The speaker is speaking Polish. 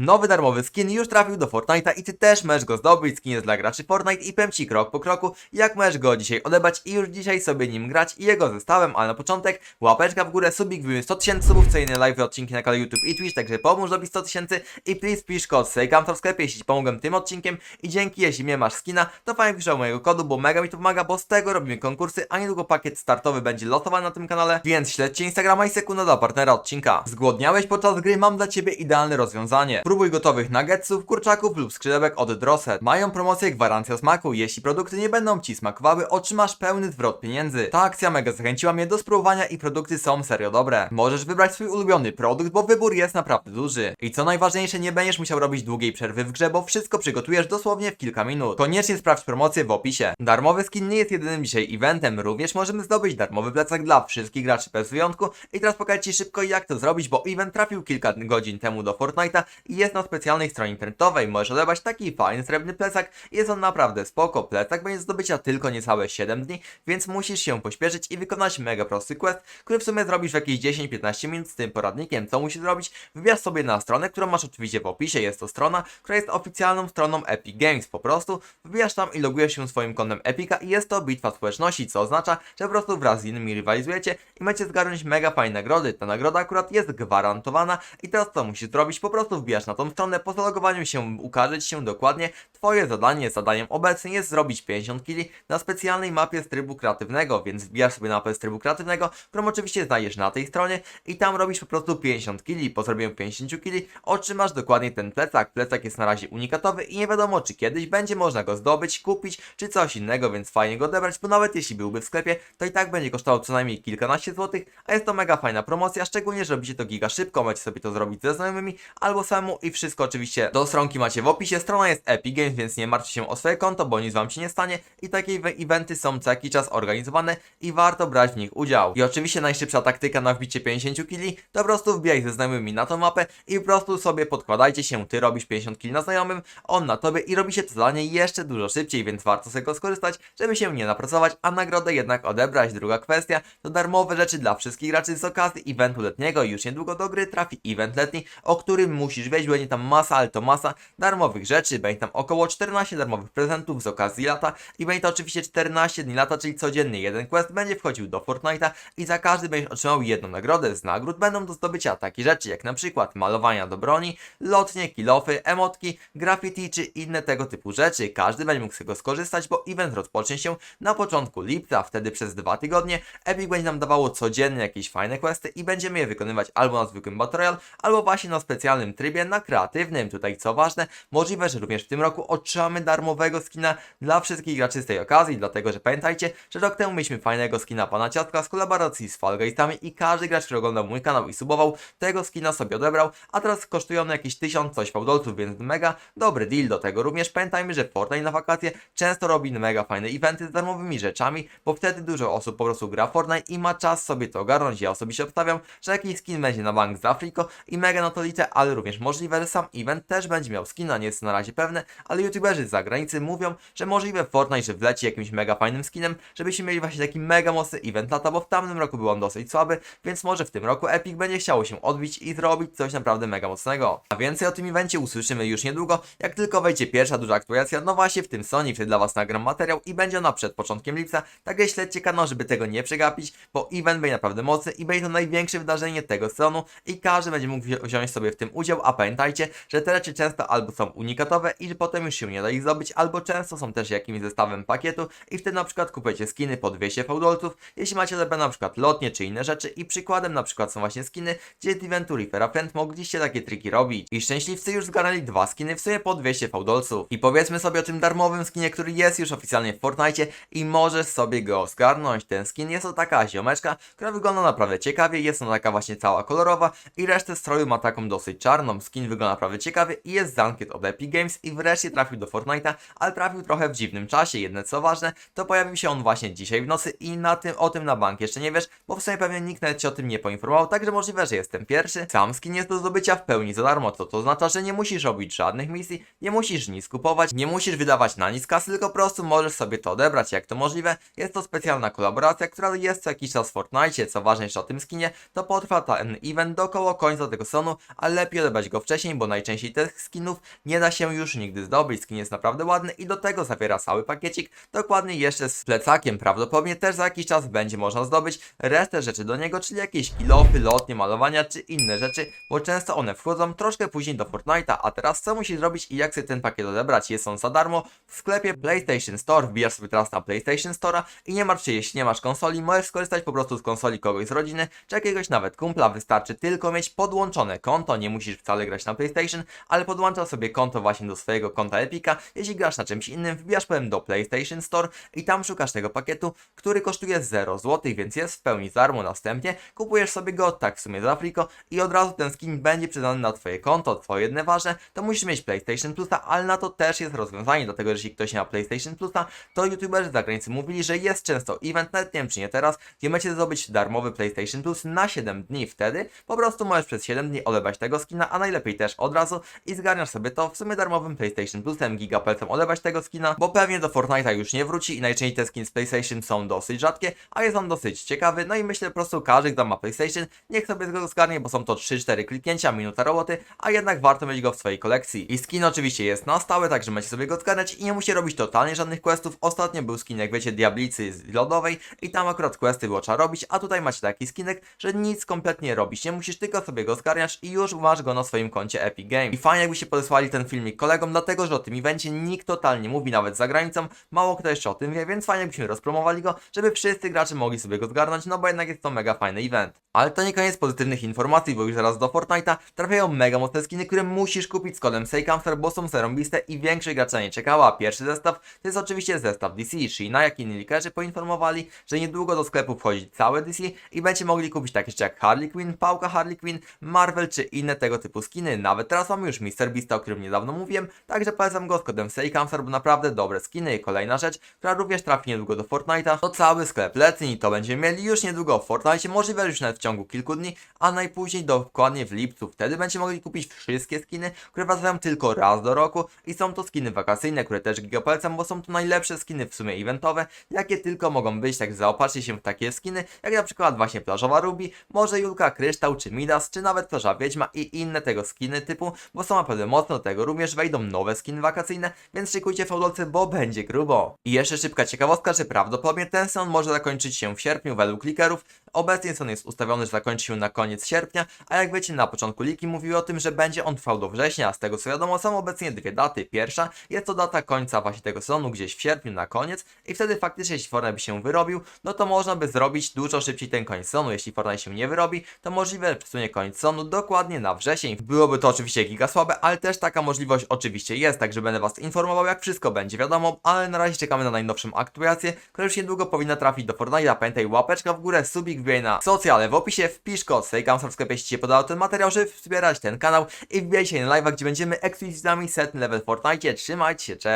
Nowy darmowy skin już trafił do Fortnite'a i ty też możesz go zdobyć. Skin jest dla graczy Fortnite i powiem ci krok po kroku, jak możesz go dzisiaj odebrać i już dzisiaj sobie nim grać i jego zestawem, ale na początek łapeczka w górę, subik, wbijmy 100 tysięcy subów, co inne live odcinki na kanale YouTube i Twitch, także pomóż dobić 100 tysięcy i please pisz kod Sejkamto w sklepie, jeśli ci pomogłem tym odcinkiem i dzięki, jeśli nie masz skina, to fajnie piszę mojego kodu, bo mega mi to pomaga, bo z tego robimy konkursy, a niedługo pakiet startowy będzie losowany na tym kanale, więc śledźcie Instagrama i sekunda dla partnera odcinka. Zgłodniałeś podczas gry? Mam dla ciebie idealne rozwiązanie. Próbuj gotowych nuggetsów, kurczaków lub skrzydełek od Drosset. Mają promocję gwarancja smaku. Jeśli produkty nie będą ci smakowały, otrzymasz pełny zwrot pieniędzy. Ta akcja mega zachęciła mnie do spróbowania i produkty są serio dobre. Możesz wybrać swój ulubiony produkt, bo wybór jest naprawdę duży. I co najważniejsze, nie będziesz musiał robić długiej przerwy w grze, bo wszystko przygotujesz dosłownie w kilka minut. Koniecznie sprawdź promocję w opisie. Darmowy skin nie jest jedynym dzisiaj eventem, również możemy zdobyć darmowy plecak dla wszystkich graczy bez wyjątku. I teraz pokażę Ci szybko jak to zrobić, bo event trafił kilka godzin temu do Fortnite'a i jest na specjalnej stronie internetowej. Możesz odebrać taki fajny srebrny plecak. Jest on naprawdę spoko. Plecak będzie do zdobycia tylko niecałe 7 dni, więc musisz się pośpieszyć i wykonać mega prosty quest, który w sumie zrobisz w jakieś 10-15 minut z tym poradnikiem. Co musisz zrobić? Wybierasz sobie na stronę, którą masz oczywiście w opisie. Jest to strona, która jest oficjalną stroną Epic Games. Po prostu wbijasz tam i logujesz się swoim kontem Epica i jest to bitwa społeczności, co oznacza, że po prostu wraz z innymi rywalizujecie i macie zgarnąć mega fajne nagrody. Ta nagroda akurat jest gwarantowana i teraz co musisz zrobić? Po prostu wbijasz na tą stronę, po zalogowaniu się ukaże się dokładnie twoje zadanie. Zadaniem obecnie jest zrobić 50 kili na specjalnej mapie z trybu kreatywnego, więc wbijasz sobie mapę z trybu kreatywnego, którą oczywiście znajdziesz na tej stronie i tam robisz po prostu 50 kili. Po zrobieniu 50 kili otrzymasz dokładnie ten plecak. Plecak jest na razie unikatowy i nie wiadomo czy kiedyś będzie można go zdobyć, kupić czy coś innego, więc fajnie go odebrać, bo nawet jeśli byłby w sklepie, to i tak będzie kosztował co najmniej kilkanaście złotych, a jest to mega fajna promocja, szczególnie, że robicie to giga szybko, możecie sobie to zrobić ze znajomymi albo samemu i wszystko oczywiście do stronki macie w opisie. Strona jest Epic Games, więc nie martwcie się o swoje konto, bo nic wam się nie stanie i takie ev- eventy są co jakiś czas organizowane i warto brać w nich udział. I oczywiście najszybsza taktyka na wbicie 50 kili, to po prostu wbijaj ze znajomymi na tą mapę i po prostu sobie podkładajcie się, ty robisz 50 kili na znajomym, on na tobie i robicie to zadanie jeszcze dużo szybciej, więc warto z tego skorzystać, żeby się nie napracować, a nagrodę jednak odebrać. Druga kwestia to darmowe rzeczy dla wszystkich graczy z okazji eventu letniego. Już niedługo do gry trafi event letni, o którym musisz wiedzieć, będzie tam masa, ale to masa darmowych rzeczy, będzie tam około 14 darmowych prezentów z okazji lata i będzie to oczywiście 14 dni lata, czyli codziennie jeden quest będzie wchodził do Fortnite'a i za każdy będziesz otrzymał jedną nagrodę. Z nagród będą do zdobycia takie rzeczy jak na przykład malowania do broni, lotnie, kilofy, emotki, graffiti czy inne tego typu rzeczy. Każdy będzie mógł z tego skorzystać, bo event rozpocznie się na początku lipca, wtedy przez dwa tygodnie Epic będzie nam dawało codziennie jakieś fajne questy i będziemy je wykonywać albo na zwykłym Battle Royale, albo właśnie na specjalnym trybie na kreatywnym. Tutaj co ważne, możliwe, że również w tym roku otrzymamy darmowego skina dla wszystkich graczy z tej okazji, dlatego że pamiętajcie, że rok temu mieliśmy fajnego skina pana ciastka z kolaboracji z Fall i każdy gracz, który oglądał mój kanał i subował, tego skina sobie odebrał, a teraz kosztują one jakieś 1000 coś fałdolców, więc mega dobry deal do tego. Również pamiętajmy, że Fortnite na wakacje często robi mega fajne eventy z darmowymi rzeczami, bo wtedy dużo osób po prostu gra Fortnite i ma czas sobie to ogarnąć. Ja osobiście obstawiam, że jakiś skin będzie na bank z Afriko i mega na to liczę, ale również możliwe, że sam event też będzie miał skina, nie jest na razie pewne, ale youtuberzy z zagranicy mówią, że możliwe Fortnite, że wleci jakimś mega fajnym skinem, żebyśmy mieli właśnie taki mega mocny event lata, bo w tamtym roku był on dosyć słaby, więc może w tym roku Epic będzie chciało się odbić i zrobić coś naprawdę mega mocnego. A więcej o tym evencie usłyszymy już niedługo, jak tylko wejdzie pierwsza duża aktualizacja, no właśnie w tym Sony, wtedy dla was nagram materiał i będzie ona przed początkiem lipca, także śledźcie kanał, żeby tego nie przegapić, bo event będzie naprawdę mocny i będzie to największe wydarzenie tego sezonu i każdy będzie mógł wzi- wziąć sobie w tym udział, a pamiętajcie, że te rzeczy często albo są unikatowe i potem już się nie da ich zdobyć, albo często są też jakimś zestawem pakietu i wtedy na przykład kupujecie skiny po 200 fałdolców, jeśli macie sobie na przykład lotnie czy inne rzeczy i przykładem na przykład są właśnie skiny, gdzie Reapera Friend mogliście takie triki robić i szczęśliwcy już zgarnęli dwa skiny w sumie po 200 fałdolców i powiedzmy sobie o tym darmowym skinie, który jest już oficjalnie w Fortnite i możesz sobie go zgarnąć. Ten skin jest to taka ziomeczka, która wygląda naprawdę ciekawie, jest ona taka właśnie cała kolorowa i resztę stroju ma taką dosyć czarną. Skin wygląda naprawdę ciekawie i jest z ankiet od Epic Games i wreszcie trafił do Fortnite'a, ale trafił trochę w dziwnym czasie. Jedne co ważne, to pojawił się on właśnie dzisiaj w nocy i na tym, o tym na bank jeszcze nie wiesz, bo w sumie pewnie nikt nawet cię o tym nie poinformował, także możliwe, że jestem pierwszy. Sam skin jest do zdobycia w pełni za darmo, co to oznacza, że nie musisz robić żadnych misji, nie musisz nic kupować, nie musisz wydawać na nic kasy, tylko po prostu możesz sobie to odebrać, jak to możliwe. Jest to specjalna kolaboracja, która jest co jakiś czas w Fortnite, co ważne jeszcze o tym skinie, to potrwa ten event do końca tego sezonu, ale lepiej odebrać go wcześniej, wcześniej, bo najczęściej tych skinów nie da się już nigdy zdobyć. Skin jest naprawdę ładny i do tego zawiera cały pakiecik, dokładnie jeszcze z plecakiem. Prawdopodobnie też za jakiś czas będzie można zdobyć resztę rzeczy do niego, czyli jakieś kilofy, lotnie, malowania czy inne rzeczy, bo często one wchodzą troszkę później do Fortnite'a, a teraz co musisz zrobić i jak sobie ten pakiet odebrać? Jest on za darmo w sklepie PlayStation Store, wbijasz sobie teraz na PlayStation Store'a i nie martw się, jeśli nie masz konsoli, możesz skorzystać po prostu z konsoli kogoś z rodziny, czy jakiegoś nawet kumpla, wystarczy tylko mieć podłączone konto, nie musisz wcale grać na PlayStation, ale podłączasz sobie konto właśnie do swojego konta Epica, jeśli grasz na czymś innym, wbijasz powiem do PlayStation Store i tam szukasz tego pakietu, który kosztuje 0 zł, więc jest w pełni za darmo, następnie kupujesz sobie go, tak w sumie za Afriko i od razu ten skin będzie przydany na twoje konto, twoje jedne ważne, to musisz mieć PlayStation Plusa, ale na to też jest rozwiązanie, dlatego że jeśli ktoś nie ma PlayStation Plusa, to youtuberzy z zagranicy mówili, że jest często event, nawet nie wiem czy nie teraz, gdzie możecie zdobyć darmowy PlayStation Plus na 7 dni, wtedy po prostu możesz przez 7 dni olewać tego skina, a najlepiej też od razu i zgarniasz sobie to w sumie darmowym PlayStation Plusem, gigapelcem olewać tego skina, bo pewnie do Fortnite'a już nie wróci i najczęściej te skiny z PlayStation są dosyć rzadkie, a jest on dosyć ciekawy, no i myślę po prostu każdy, kto ma PlayStation, niech sobie go zgarnie, bo są to 3-4 kliknięcia, minuta roboty, a jednak warto mieć go w swojej kolekcji. I skin oczywiście jest na stałe, także możecie sobie go zgarniać i nie musicie robić totalnie żadnych questów. Ostatnio był skin, jak wiecie, Diablicy z lodowej i tam akurat questy było trzeba robić, a tutaj macie taki skinek, że nic kompletnie robić nie musisz, tylko sobie go zgarniasz i już masz go na swoim koncie Epic Game. I fajnie jakbyście podesłali ten filmik kolegom, dlatego że o tym evencie nikt totalnie nie mówi, nawet za granicą, mało kto jeszcze o tym wie, więc fajnie jakbyśmy rozpromowali go, żeby wszyscy gracze mogli sobie go zgarnąć, no bo jednak jest to mega fajny event. Ale to nie koniec pozytywnych informacji, bo już zaraz do Fortnite'a trafiają mega mocne skiny, które musisz kupić z kodem SEJCAMSTER, bo są zarąbiste i większość gracza nie czekała. Pierwszy zestaw to jest oczywiście zestaw DC. Sheena, jak inni likerzy poinformowali, że niedługo do sklepu wchodzi całe DC i będzie mogli kupić takie rzeczy jak Harley Quinn, Pałka Harley Quinn, Marvel czy inne tego typu skiny. Nawet teraz mamy już Mr. Beasta, o którym niedawno mówiłem, także polecam go z kodem SEJCAMSTER, bo naprawdę dobre skiny. I kolejna rzecz, która również trafi niedługo do Fortnite'a, to cały sklep letni. To będziemy mieli już niedługo w Fortnite, możliwe już nawet w ciągu kilku dni, a najpóźniej dokładnie w lipcu. Wtedy będziecie mogli kupić wszystkie skiny, które wracają tylko raz do roku i są to skiny wakacyjne, które też giga polecam, bo są to najlepsze skiny w sumie eventowe, jakie tylko mogą być, tak zaopatrzcie się w takie skiny, jak na przykład właśnie plażowa Ruby, może Julka Kryształ czy Midas, czy nawet plaża Wiedźma i inne tego skiny typu, bo są naprawdę mocne do tego, również wejdą nowe skiny wakacyjne, więc szykujcie fałdolcy, bo będzie grubo. I jeszcze szybka ciekawostka, że prawdopodobnie ten sezon może zakończyć się w sierpniu według klikerów, obecnie sezon jest ustawiony, że zakończy się na koniec sierpnia, a jak wiecie na początku liki mówiły o tym, że będzie on trwał do września, a z tego co wiadomo są obecnie dwie daty. Pierwsza jest to data końca właśnie tego sezonu, gdzieś w sierpniu na koniec i wtedy faktycznie jeśli Fortnite by się wyrobił, no to można by zrobić dużo szybciej ten koniec sezonu. Jeśli Fortnite się nie wyrobi, to możliwe przesunie koniec sezonu dokładnie na wrzesień. Byłoby to oczywiście giga słabe, ale też taka możliwość oczywiście jest, także będę Was informował jak wszystko będzie wiadomo, ale na razie czekamy na najnowszą aktualizację, która już niedługo powinna trafić do Fortnite'a. Pamiętaj łapeczka w górę, subik wbijaj na socjale, w opisie wpisz kod Sejkamsor w sklepie, jeśli się podobał ten materiał, żeby wspierać ten kanał i wbijajcie na live'a, gdzie będziemy ekskluzywnami setny level Fortnite. Trzymajcie się, cześć!